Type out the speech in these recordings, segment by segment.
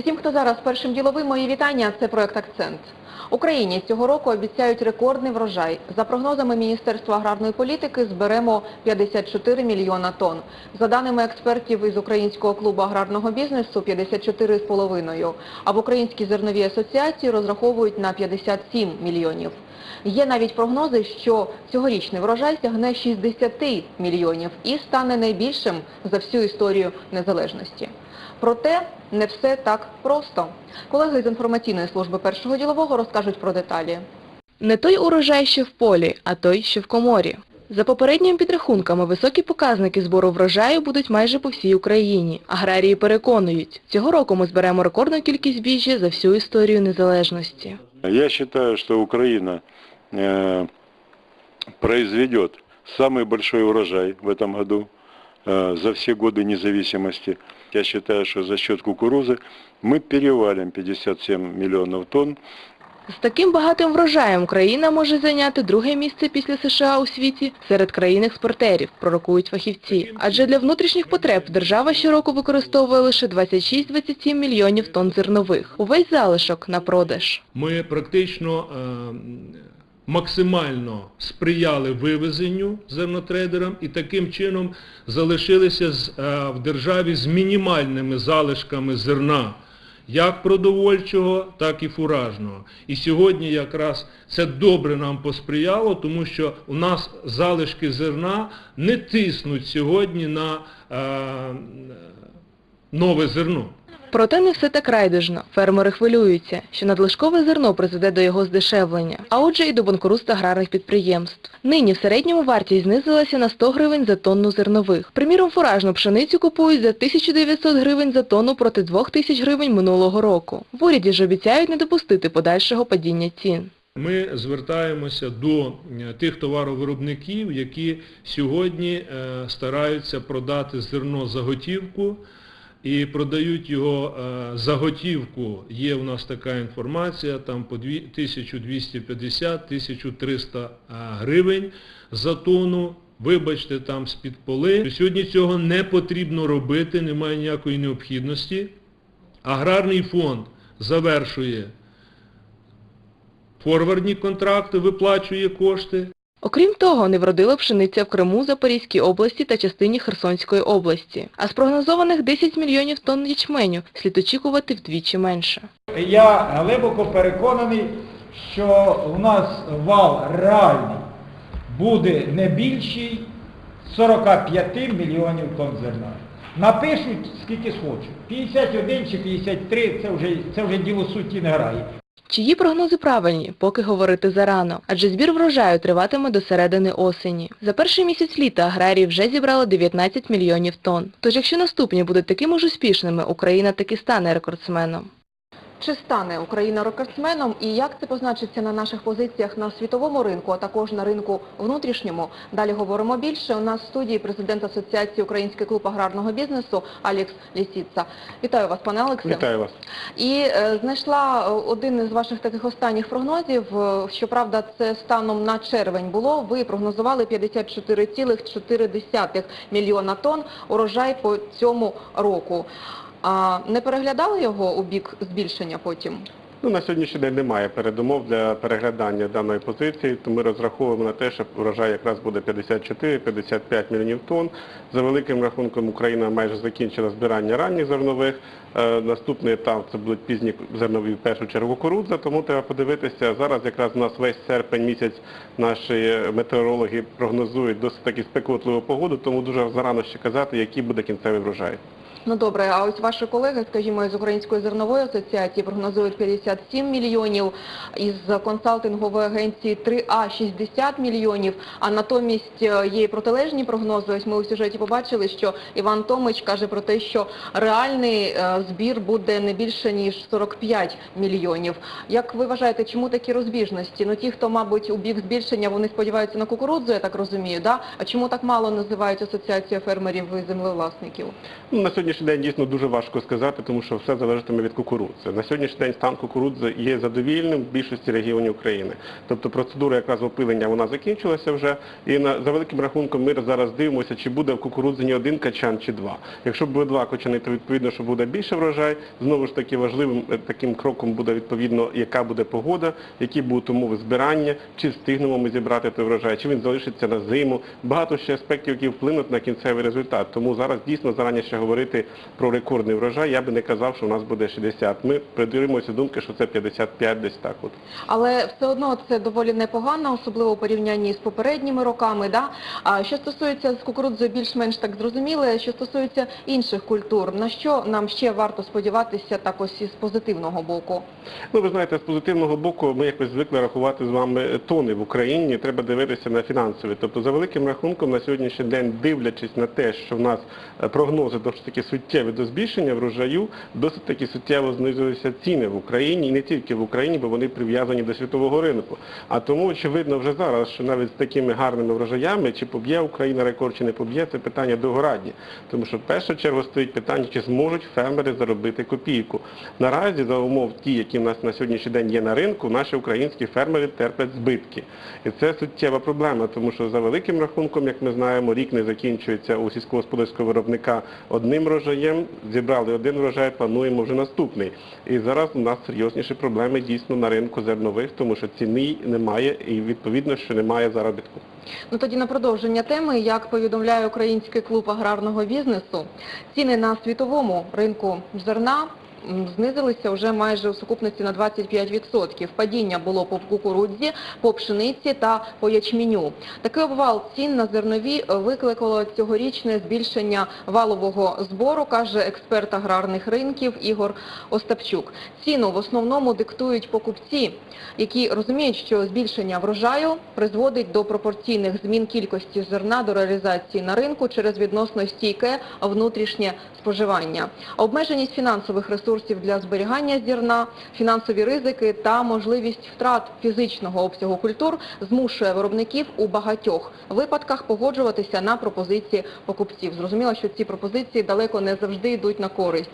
Усім, хто зараз першим діловим, мої вітання. Це проект Акцент. Україні цього року обіцяють рекордний врожай. За прогнозами Міністерства аграрної політики зберемо 54 мільйона тонн. За даними експертів із Українського клубу аграрного бізнесу 54,5. А в Українській зерновій асоціації розраховують на 57 мільйонів. Є навіть прогнози, що цьогорічний врожай сягне 60 мільйонів і стане найбільшим за всю історію незалежності. Проте не все так просто. Колеги з інформаційної служби першого ділового розкажуть про деталі. Не той урожай, що в полі, а той, що в коморі. За попередніми підрахунками, високі показники збору врожаю будуть майже по всій Україні. Аграрії переконують, цього року ми зберемо рекордну кількість збіжжя за всю історію незалежності. Я считаю, что Украина э, произведет самый большой урожай в этом году э, за все годы независимости. Я считаю, что за счет кукурузы мы перевалим 57 миллионов тонн. З таким багатим врожаєм Україна може зайняти друге місце після США у світі серед країн-експортерів, пророкують фахівці. Адже для внутрішніх потреб держава щороку використовує лише 26-27 мільйонів тонн зернових. Увесь залишок на продаж. Ми практично е, максимально сприяли вивезенню зернотрейдерам і таким чином залишилися е, в державі з мінімальними залишками зерна, як продовольчого, так і фуражного. І сьогодні якраз це добре нам посприяло, тому що у нас залишки зерна не тиснуть сьогодні на е, нове зерно. Проте не все так райдужно. Фермери хвилюються, що надлишкове зерно призведе до його здешевлення, а отже і до банкрутства аграрних підприємств. Нині в середньому вартість знизилася на 100 гривень за тонну зернових. Приміром, фуражну пшеницю купують за 1900 гривень за тонну проти 2000 гривень минулого року. В уряді ж обіцяють не допустити подальшого падіння цін. Ми звертаємося до е, тих товаровиробників, які сьогодні е, стараються продати зерно за готівку і продають його е, за готівку. Є у нас така інформація, там по 1250-1300 гривень за тонну. Вибачте, там з-під поли. Сьогодні цього не потрібно робити, немає ніякої необхідності. Аграрний фонд завершує форвардні контракти, виплачує кошти. Окрім того, не вродила пшениця в Криму, Запорізькій області та частині Херсонської області. А з прогнозованих 10 мільйонів тонн ячменю слід очікувати вдвічі менше. Я глибоко переконаний, що у нас вал реальний буде не більший 45 мільйонів тонн зерна. Напишуть скільки схочуть. 51 чи 53 це вже, це вже діло суті не грає. Чиї прогнози правильні, поки говорити зарано, адже збір врожаю триватиме до середини осені. За перший місяць літа аграрії вже зібрали 19 мільйонів тонн. Тож якщо наступні будуть такими ж успішними, Україна таки стане рекордсменом. Чи стане Україна рекордсменом і як це позначиться на наших позиціях на світовому ринку, а також на ринку внутрішньому? Далі говоримо більше. У нас в студії президент Асоціації Український клуб аграрного бізнесу Алекс Лісіца. Вітаю вас, пане Алексе. Вітаю вас. І е, знайшла е, один із ваших таких останніх прогнозів. е, Щоправда, це станом на червень було. Ви прогнозували 54,4 мільйона тонн урожай по цьому року. А не переглядали його у бік збільшення потім? Ну, на сьогоднішній день немає передумов для переглядання даної позиції, то ми розраховуємо на те, що урожай якраз буде 54-55 мільйонів тонн. За великим рахунком Україна майже закінчила збирання ранніх зернових. Е, Наступний етап це будуть пізні зернові в першу чергу кукурудза, тому треба подивитися. Зараз якраз у нас весь серпень місяць наші метеорологи прогнозують досить таки спекотливу погоду, тому дуже зарано ще казати, який буде кінцевий врожай. Ну добре, а ось ваші колеги, скажімо, із Української зернової асоціації прогнозують 57 мільйонів, із консалтингової агенції 3А 60 мільйонів, а натомість е, є і протилежні прогнози. Ось ми у сюжеті побачили, що Іван Томич каже про те, що реальний е, збір буде не більше, ніж 45 мільйонів. Як ви вважаєте, чому такі розбіжності? Ну ті, хто, мабуть, у бік збільшення, вони сподіваються на кукурудзу, я так розумію, да? А чому так мало називають асоціація фермерів і землевласників? Сьогоднішній день дійсно дуже важко сказати, тому що все залежатиме від кукурудзи. На сьогоднішній день стан кукурудзи є задовільним в більшості регіонів України. Тобто процедура якраз опилення вона закінчилася вже, і на за великим рахунком ми зараз дивимося, чи буде в кукурудзі один качан чи два. Якщо буде два качани, то відповідно, що буде більше врожай. Знову ж таки важливим е, таким кроком буде відповідно, яка буде погода, які будуть умови збирання, чи встигнемо ми зібрати той врожай, чи він залишиться на зиму. Багато ще аспектів, які вплинуть на кінцевий результат. Тому зараз дійсно зарані ще говорити про рекордний врожай. Я би не казав, що у нас буде 60. Ми придивимося думки, що це 55 десь так. От. Але все одно це доволі непогано, особливо у порівнянні з попередніми роками. Да? А що стосується з кукурудзою більш-менш так зрозуміле, що стосується інших культур, на що нам ще варто сподіватися так ось із позитивного боку? Ну, ви знаєте, з позитивного боку ми якось звикли рахувати з вами тони в Україні. Треба дивитися на фінансові. Тобто, за великим рахунком, на сьогоднішній день, дивлячись на те, що в нас е, прогнози досить таки суттєві до збільшення врожаю, досить таки суттєво знизилися ціни в Україні і не тільки в Україні, бо вони прив'язані до світового ринку. А тому очевидно вже зараз, що навіть з такими гарними врожаями, чи поб'є Україна рекорд, чи не поб'є, це питання догорадні. Тому що в першу чергу стоїть питання, чи зможуть фермери заробити копійку. Наразі за умов ті, які в нас на сьогоднішній день є на ринку, наші українські фермери терплять збитки. І це суттєва проблема, тому що за великим рахунком, як ми знаємо, рік не закінчується у сільськогосподарського виробника одним врожаєм. Зібрали один врожай, плануємо вже наступний. І зараз у нас серйозніші проблеми дійсно на ринку зернових, тому що ціни немає і відповідно, що немає заробітку. Ну тоді на продовження теми, як повідомляє Український клуб аграрного бізнесу, ціни на світовому ринку зерна знизилися вже майже у сукупності на 25%. Падіння було по кукурудзі, по пшениці та по ячменю. Такий обвал цін на зернові викликало цьогорічне збільшення валового збору, каже експерт аграрних ринків Ігор Остапчук. Ціну в основному диктують покупці, які розуміють, що збільшення врожаю призводить до пропорційних змін кількості зерна до реалізації на ринку через відносно стійке внутрішнє споживання. Обмеженість фінансових ресурсів для зберігання зерна, фінансові ризики та можливість втрат фізичного обсягу культур змушує виробників у багатьох випадках погоджуватися на пропозиції покупців. Зрозуміло, що ці пропозиції далеко не завжди йдуть на користь.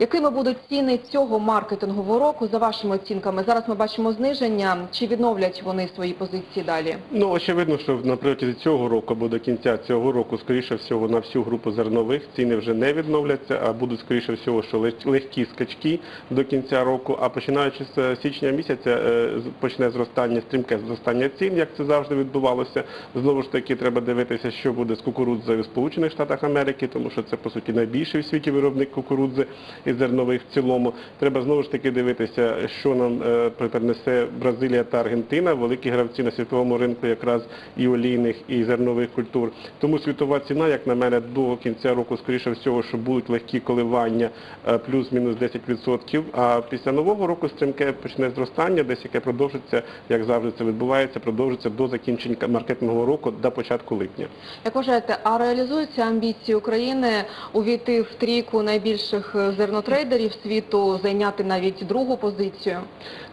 Якими будуть ціни цього маркетингового року за вашими оцінками? Зараз ми бачимо зниження. Чи відновлять вони свої позиції далі? Ну, очевидно, що на протязі цього року або до кінця цього року, скоріше всього, на всю групу зернових ціни вже не відновляться, а будуть, скоріше всього, що лег- легкі скачки до кінця року. А починаючи з січня місяця е, почне зростання, стрімке зростання цін, як це завжди відбувалося. Знову ж таки, треба дивитися, що буде з кукурудзою в Сполучених Штатах Америки, тому що це, по суті, найбільший в світі виробник кукурудзи і зернових в цілому. Треба знову ж таки дивитися, що нам е, принесе Бразилія та Аргентина, великі гравці на світовому ринку якраз і олійних, і зернових культур. Тому світова ціна, як на мене, до кінця року, скоріше всього, що будуть легкі коливання е, плюс-мінус 10%, а після нового року стрімке почне зростання, десь яке продовжиться, як завжди це відбувається, продовжиться до закінчення маркетингового року до початку липня. Як вважаєте, а реалізуються амбіції України увійти в трійку найбільших е, зернотрейдерів світу, зайняти навіть другу позицію?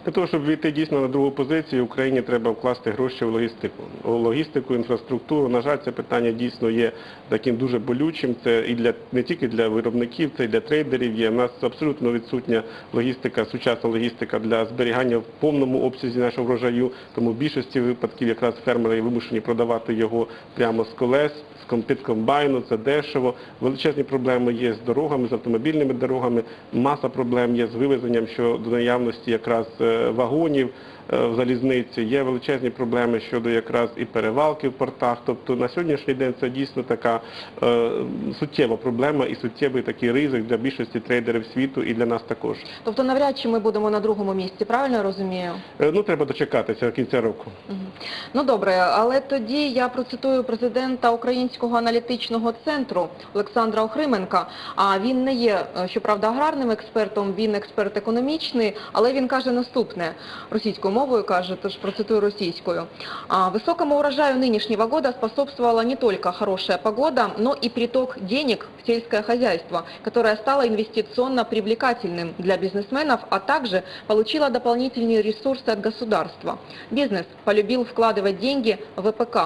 Для того, щоб війти дійсно на другу позицію, Україні треба вкласти гроші в логістику. У логістику, інфраструктуру. На жаль, це питання дійсно є таким дуже болючим. Це і для не тільки для виробників, це і для трейдерів є. У нас абсолютно відсутня логістика, сучасна логістика для зберігання в повному обсязі нашого врожаю. Тому в більшості випадків якраз фермери вимушені продавати його прямо з колес. з Під комбайну, це дешево. Величезні проблеми є з дорогами, з автомобільними дорогами. Маса проблем є з вивезенням щодо наявності якраз е, вагонів. е, в залізниці. Є величезні проблеми щодо якраз і перевалки в портах. Тобто на сьогоднішній день це дійсно така е, суттєва проблема і суттєвий такий ризик для більшості трейдерів світу і для нас також. Тобто навряд чи ми будемо на другому місці, правильно я розумію? Е, ну треба дочекатися кінця року. Ну добре, але тоді я процитую президента Українського аналітичного центру Олександра Охрименка. А він не є, е, щоправда, аграрним експертом, він експерт економічний, але він каже наступне російською мовою, каже, тож процитую російською. А, Высокому урожаю нынешнего года способствовала не только хорошая погода, но и приток денег в сельское хозяйство, которое стало инвестиционно привлекательным для бизнесменов, а также получило дополнительные ресурсы от государства. Бизнес полюбил вкладывать деньги в ВПК.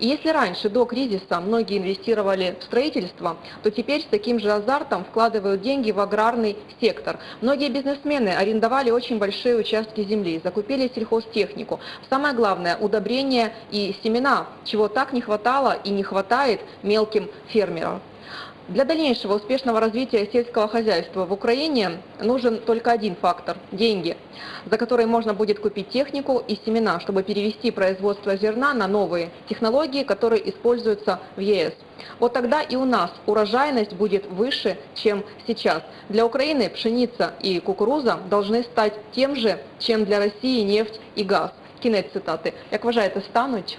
И если раньше, до кризиса, многие инвестировали в строительство, то теперь с таким же азартом вкладывают деньги в аграрный сектор. Многие бизнесмены арендовали очень большие участки земли, закупили сельхозтехнику. Самое главное – удобрения и семена, чего так не хватало и не хватает мелким фермерам. Для дальнейшего успешного развития сельского хозяйства в Украине нужен только один фактор – деньги, за которые можно будет купить технику и семена, чтобы перевести производство зерна на новые технологии, которые используются в ЕС. Вот тогда и у нас урожайность будет выше, чем сейчас. Для Украины пшеница и кукуруза должны стать тем же, чем для России нефть и газ. Кінець цитати. Як вважаєте, стануть?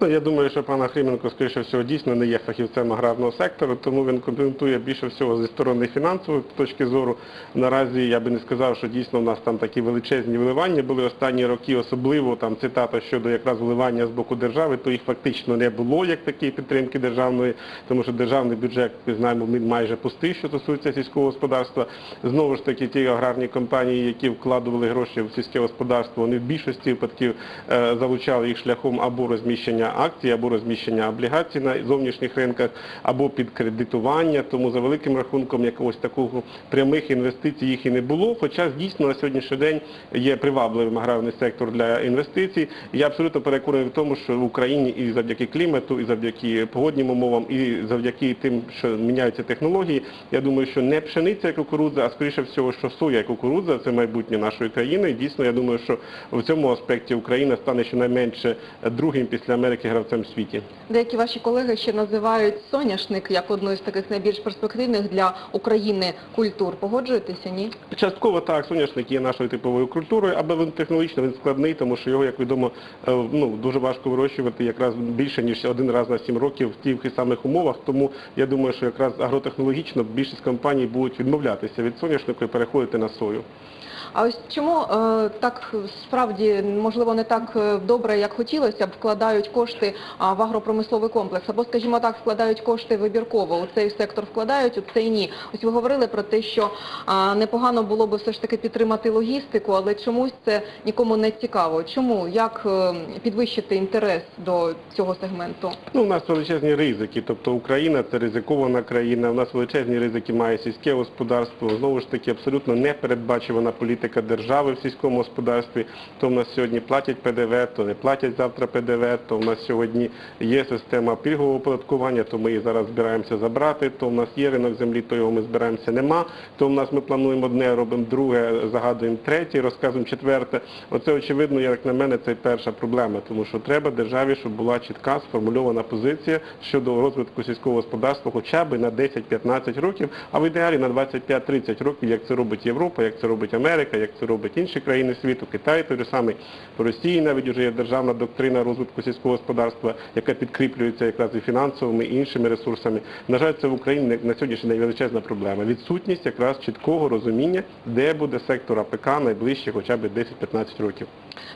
Ну, я думаю, що пан Хрименко, скоріше всього, дійсно не є фахівцем аграрного сектору, тому він коментує більше всього зі сторони фінансової точки зору. Наразі я би не сказав, що дійсно у нас там такі величезні вливання були останні роки, особливо там цитата щодо якраз вливання з боку держави, то їх фактично не було як такої підтримки державної, тому що державний бюджет, ми знаємо, майже пустий, що стосується сільського господарства. Знову ж таки, ті аграрні компанії, які вкладували гроші в сільське господарство, вони в більшості випадків е, залучали їх шляхом або розміщення акцій, або розміщення облігацій на зовнішніх ринках, або під кредитування. Тому за великим рахунком якогось такого прямих інвестицій їх і не було. Хоча дійсно на сьогоднішній день є привабливим аграрний сектор для інвестицій. Я абсолютно переконаний в тому, що в Україні і завдяки клімату, і завдяки погодним умовам, і завдяки тим, що міняються технології, я думаю, що не пшениця і кукурудза, а скоріше всього, що соя і кукурудза це майбутнє нашої країни. І дійсно, я думаю, що в цьому аспекті Україна стане щонайменше другим після Америки гравцем в світі. Деякі ваші колеги ще називають соняшник як одну із таких найбільш перспективних для України культур. Погоджуєтеся, ні? Частково так, соняшник є нашою типовою культурою, аби він технологічно він складний, тому що його, як відомо, е, ну, дуже важко вирощувати якраз більше, ніж один раз на 7 років в тих самих умовах. Тому я думаю, що якраз агротехнологічно більшість компаній будуть відмовлятися від соняшнику і переходити на сою. А ось чому е, так справді можливо не так е, добре, як хотілося б, вкладають кошти а, в агропромисловий комплекс, або, скажімо так, вкладають кошти вибірково. У цей сектор вкладають, у цей ні. Ось ви говорили про те, що непогано було би все ж таки підтримати логістику, але чомусь це нікому не цікаво. Чому? Як е, підвищити інтерес до цього сегменту? Ну, у нас величезні ризики, тобто Україна це ризикована країна, у нас величезні ризики має сільське господарство, знову ж таки абсолютно непередбачувана політика держави в сільському господарстві. То в нас сьогодні платять ПДВ, то не платять завтра ПДВ, то в нас сьогодні є система пільгового оподаткування, то ми її зараз збираємося забрати, то в нас є ринок землі, то його ми збираємося нема, то в нас ми плануємо одне, робимо друге, загадуємо третє, розказуємо четверте. Оце очевидно, як на мене, це перша проблема, тому що треба державі, щоб була чітка сформульована позиція щодо розвитку сільського господарства хоча б на 10-15 років, а в ідеалі на 25-30 років, як це робить Європа, як це робить Америка, як це робить інші країни світу, Китай той же самий, в Росії навіть вже є державна доктрина розвитку сільського господарства, яка підкріплюється якраз і фінансовими і іншими ресурсами. На жаль, це в Україні на сьогоднішній день величезна проблема. Відсутність якраз чіткого розуміння, де буде сектор АПК найближчі хоча б 10-15 років.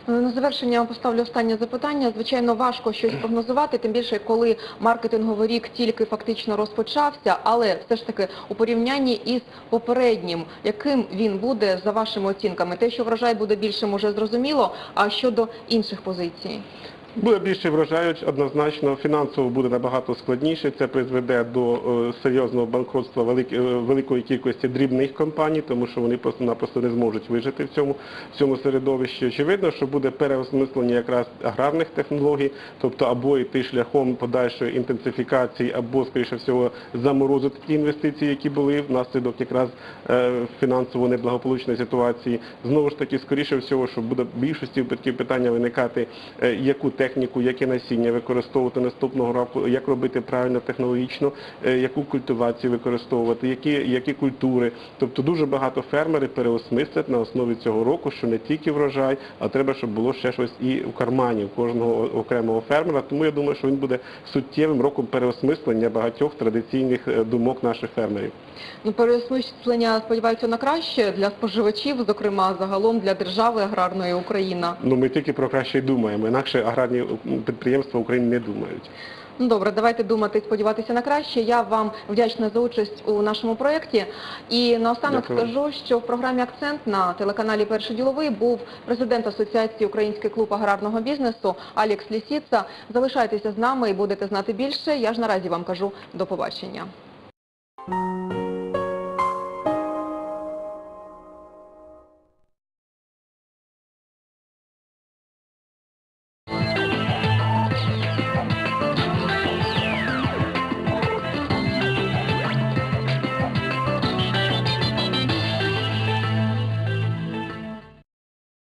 Ну, На завершення поставлю останнє запитання. Звичайно, важко щось прогнозувати, тим більше, коли маркетинговий рік тільки фактично розпочався, але все ж таки у порівнянні із попереднім, яким він буде за вашими оцінками? Те, що врожай буде більшим, уже зрозуміло, а щодо інших позицій? Буде більше вражають, однозначно, фінансово буде набагато складніше. Це призведе до е, серйозного банкротства е, великої кількості дрібних компаній, тому що вони просто-напросто не зможуть вижити в цьому, в цьому середовищі. Очевидно, що буде переосмислення якраз аграрних технологій, тобто або йти шляхом подальшої інтенсифікації, або, скоріше всього, заморозити ті інвестиції, які були внаслідок якраз е, фінансово неблагополучної ситуації. Знову ж таки, скоріше всього, що буде в більшості випадків питання виникати, яку техніку, яке насіння використовувати наступного року, як робити правильно технологічно, е, яку культивацію використовувати, які, які культури. Тобто дуже багато фермерів переосмислять на основі цього року, що не тільки врожай, а треба, щоб було ще щось і у кармані у кожного окремого фермера. Тому я думаю, що він буде суттєвим роком переосмислення багатьох традиційних е, думок наших фермерів. Ну, переосмислення, сподіваюся, на краще для споживачів, зокрема, загалом для держави аграрної Україна. Ну ми тільки про краще й думаємо, інакше аграрні м, підприємства України не думають. Ну добре, давайте думати і сподіватися на краще. Я вам вдячна за участь у нашому проєкті. І наостанок Дякую. скажу, що в програмі Акцент на телеканалі Перший діловий був президент Асоціації Український клуб аграрного бізнесу Алікс Лісіца. Залишайтеся з нами і будете знати більше. Я ж наразі вам кажу до побачення.